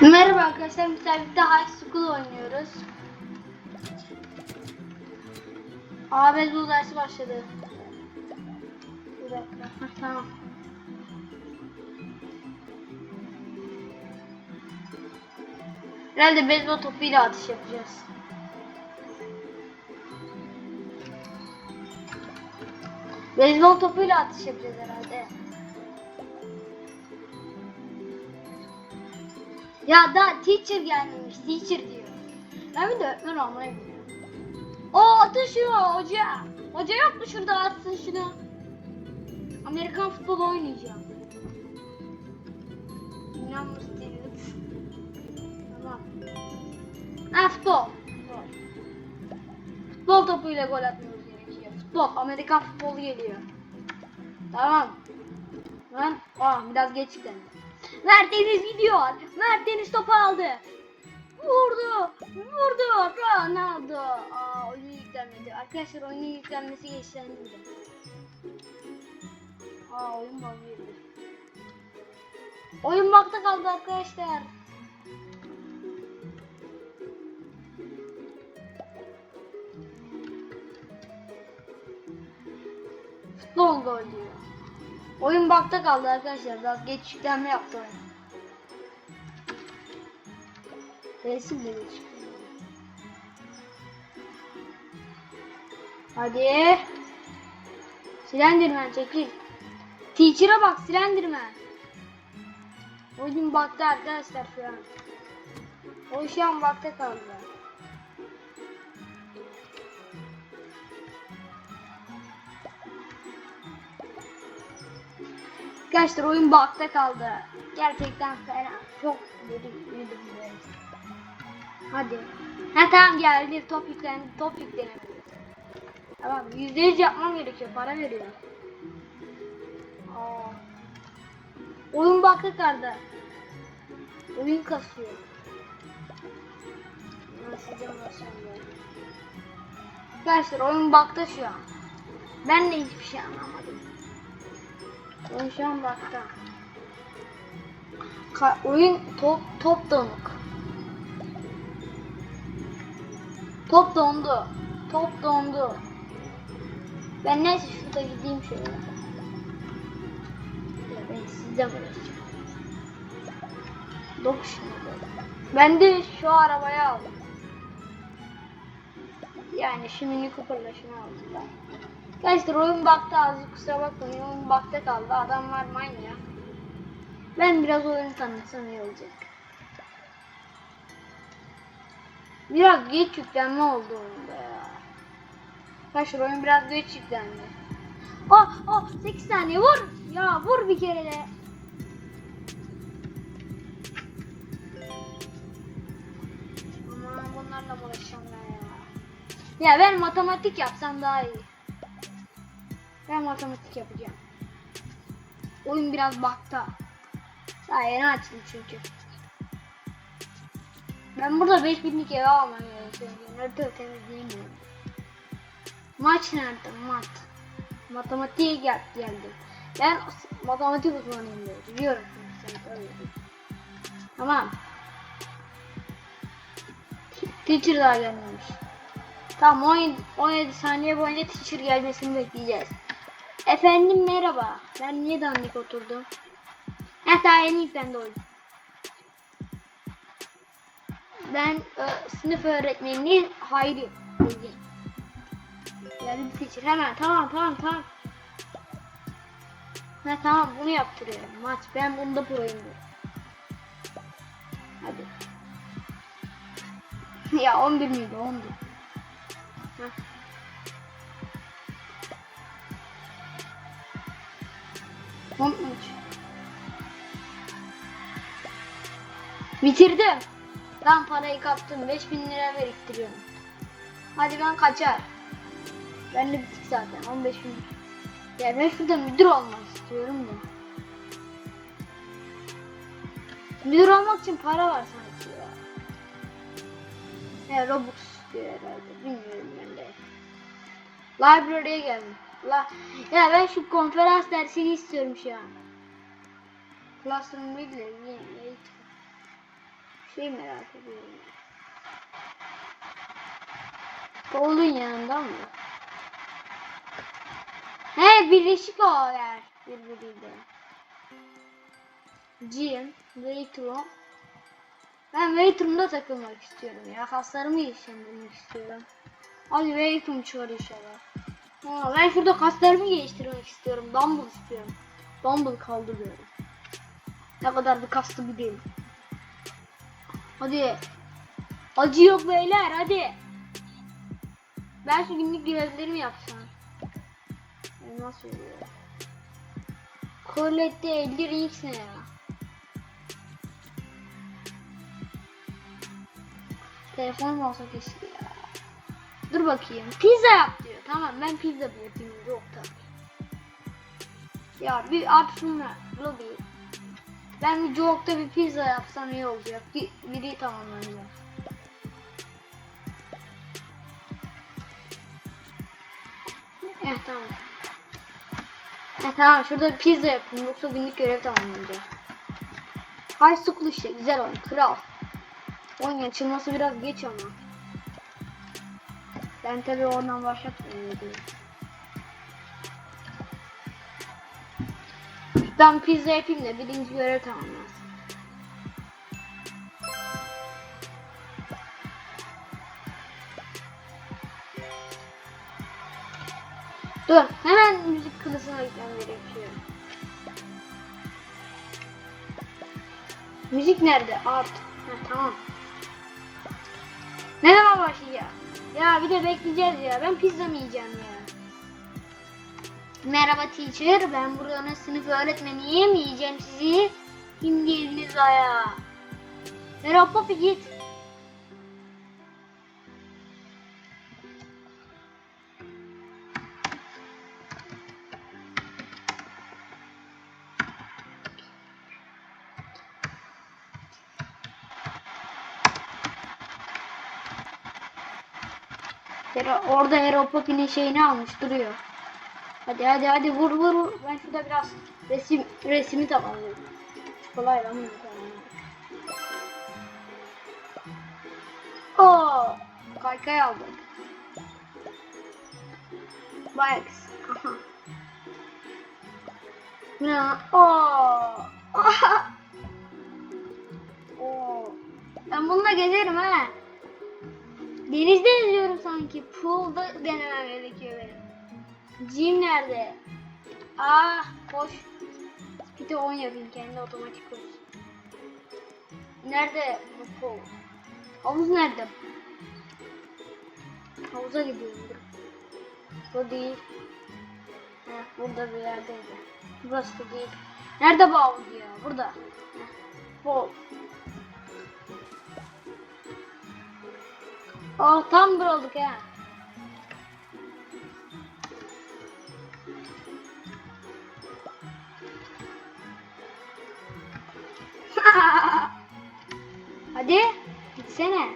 Merhaba arkadaşlar, biz birlikte High School oynuyoruz. Aa beyzbol dersi başladı. Bir dakika, Hah, tamam. Herhalde beyzbol topuyla atış yapacağız. Beyzbol topuyla atış yapacağız herhalde. Ya da teacher gelmemiş. Teacher diyor. Ben bir de öğretmen olmayı biliyorum. O atın şunu hoca. Hoca yok mu şurada atsın şunu. Amerikan futbolu oynayacağım. İnanmış değiliz. Tamam. Ha futbol. Futbol. Futbol topuyla gol atmamız gerekiyor. Futbol. Amerikan futbolu geliyor. Tamam. Ben aa biraz geç geldim. Mert Deniz gidiyor. Mert Deniz topu aldı. Vurdu. Vurdu. Ronaldo. Aa oyunu yüklenmedi. Arkadaşlar oyunun yüklenmesi geçlendi bile. Aa oyun girdi. Oyun bug'da kaldı arkadaşlar. Futbol gol diyor. Oyun bakta kaldı arkadaşlar. Biraz geç yüklenme yaptı oyun. Resim de geç. Hadi. Slenderman çekil. Teacher'a bak Slenderman. Oyun bakta arkadaşlar şu an. O şu an bakta kaldı. Arkadaşlar oyun bakta kaldı. Gerçekten fena. Çok yedim, yedim. Hadi. Ha tamam geldi. Top yüklendi. Top yüklenemedi. Tamam yüzde yüz yapmam gerekiyor. Para veriyor. Aa. Oyun bakta kaldı. Oyun kasıyor. Nasıl Arkadaşlar oyun bakta şu an. Ben de hiçbir şey anlamadım. Oyun şu. Ka oyun top top donuk. Top dondu. Top dondu. Ben neyse şurada gideyim şöyle. Ya ben sizde bırakacağım. Dokuşun Ben de şu arabayı aldım. Yani şu mini Cooper'la şunu aldım ben. Arkadaşlar oyun baktı azıcık kusura bakmayın oyun bakta kaldı adamlar manyak. Ben biraz oyun tanıtsam iyi olacak. Biraz geç yüklenme oldu oyunda ya. Arkadaşlar oyun biraz geç yüklendi. Oh oh 8 saniye vur. Ya vur bir kere de. Aman bunlarla uğraşacağım ben ya. Ya ben matematik yapsam daha iyi. Matematik yapacağım. Oyun biraz bakta. Daha yeni açtım çünkü. Ben burada 5000'lik eve almam gerekiyor. Nerede temizleyemiyorum. Maç nerede? Mat. Matematiğe gel geldim. Ben matematik uzmanıyım diyor. Biliyorum. Sen öyle. Tamam. Teacher daha gelmemiş. Tamam 17, 17 saniye boyunca teacher gelmesini bekleyeceğiz. Efendim merhaba. Ben niye dandik oturdum? Ha daha yeni yüklendi oyun. Ben ö, sınıf öğretmenliği Hayri. Bilgi. Geldi bir teacher. Hemen tamam tamam tamam. Ha tamam bunu yaptırıyorum. Maç ben bunda proyum. Hadi. ya 11 miydi? 11. Heh. On üç. Bitirdim. Ben parayı kaptım. 5000 lira biriktiriyorum. Hadi ben kaçar. Ben de bitik zaten. 15 bin. Ya ben şurada müdür olmak istiyorum da. Müdür olmak için para var sanki ya. Ya Robux diyor herhalde. Bilmiyorum ben de. Library'e geldim. La ya ben şu konferans dersini istiyorum şu an. Classroom ne- Şey merak ediyorum. Paul'un yanında mı? He birleşik o yer birbiriyle. Jim, Waitron. Ben Waitron'da takılmak istiyorum ya. Kaslarımı geliştirmek istiyorum. Hadi Waitron çıkar inşallah. Ha, ben şurada kaslarımı geliştirmek istiyorum. Dumbbell istiyorum. Dumbbell kaldırıyorum. Ne kadar bir kaslı bir değil. Hadi. Acı yok beyler hadi. Ben şu günlük görevlerimi yapsam. Nasıl oluyor? Colette 50 X ne ya? Telefon olsa keşke ya. Dur bakayım. Pizza yap diyor. Tamam ben pizza yapayım. Yok tabii. Ya bir at şunu lobby. Ben bir Jok'ta bir pizza yapsam iyi olacak. Bir, biri tamamlanacak. Eh tamam. Eh tamam şurada pizza yapayım yoksa günlük görev tamamlanacak. High School işte güzel oyun kral. Oyun açılması biraz geç ama. Ben tabi oradan başlatmıyorum. Ben pizza yapayım da birinci görev tamamlansın. Dur hemen müzik kılısına gitmem gerekiyor. Müzik nerede? Art. Ha, tamam. Ne zaman başlayacak? Ya bir de bekleyeceğiz ya. Ben pizza mı yiyeceğim ya? Merhaba teacher. Ben buranın sınıf öğretmeniyim. Yiyeceğim sizi. Şimdi eliniz ayağa. Merhaba Poppy git. Hero, orada Hero Poppy'nin şeyini almış duruyor. Hadi hadi hadi vur vur vur. Ben şurada biraz resim resmi tamamlayayım. Kolay lan bu Oo, kaykay aldık. Bikes. Lan? Oo. Oo. Ben bununla gezerim ha. Denizde yüzüyorum sanki. Pool'da denemem gerekiyor benim. Jim nerede? Ah koş. Bir de 10 yapayım kendi otomatik koş. Nerede bu pool? Havuz nerede? Havuza gidiyorum. Bu değil. Heh, burada bir yerdeydi. Burası da değil. Nerede bu havuz ya? Burada. Heh, pool. Oh tam bir olduk ha. Hadi gitsene.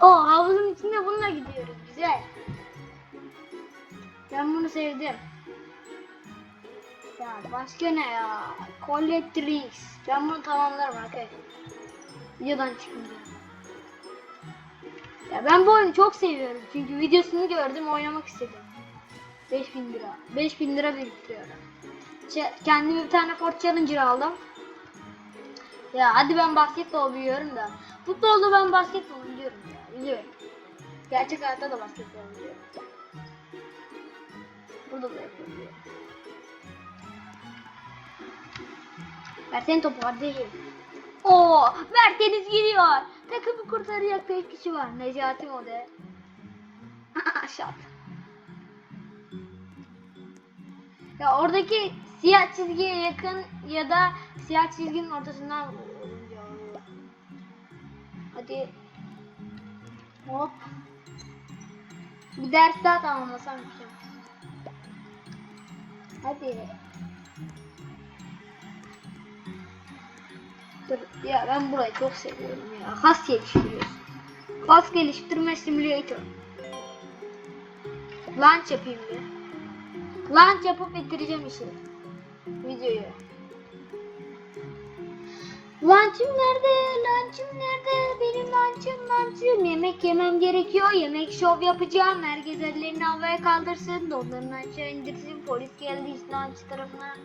O havuzun içinde bununla gidiyoruz. Güzel. Ben bunu sevdim. Ya başka ne ya? Collectrix. Ben bunu tamamlarım arkadaşlar. Videodan çıkınca. Ya ben bu oyunu çok seviyorum. Çünkü videosunu gördüm oynamak istedim. 5000 lira. 5000 lira biriktiriyorum. Kendime bir tane Ford Challenger aldım. Ya hadi ben basketbol biliyorum da. Futbolda ben basketbol biliyorum ya. Biliyorum. Gerçek hayatta da basketbol biliyorum. Burada da yapabiliyorum. Versene topu hadi. Oo, Mert Deniz geliyor. Takımı kurtaracak tek kişi var. Necati o de. Şat. Ya oradaki siyah çizgiye yakın ya da siyah çizginin ortasından. Hadi. Hop. Bir ders daha tamamlasam şey. Hadi. Ya ben burayı çok seviyorum ya. Kas geliştiriyorsun. Kas geliştirme simülatör. Launch yapayım bir. Launch yapıp bitireceğim işi. Videoyu. Lunch'ım nerede? Lunch'ım nerede? Benim lunch'ım lunch'ım. Yemek yemem gerekiyor. Yemek şov yapacağım. Herkes ellerini havaya kaldırsın. Donlarını aşağı indirsin. Polis geldi işte lunch tarafına.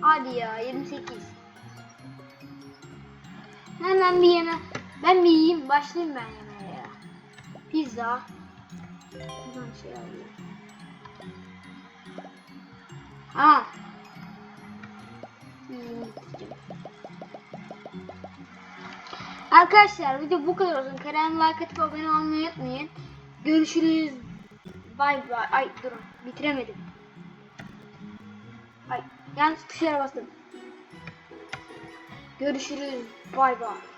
Hadi ya 28. Hemen bir yeme. Ben bir yiyeyim. Başlayayım ben yemeğe ya. Pizza. Buradan şey alayım. Bitireceğim. Arkadaşlar video bu kadar olsun. Kanalıma like atıp abone olmayı unutmayın. Görüşürüz. Bay bay. Ay durun. Bitiremedim. Ay yanlış tuşlara bastım. Görüşürüz. Bay bay.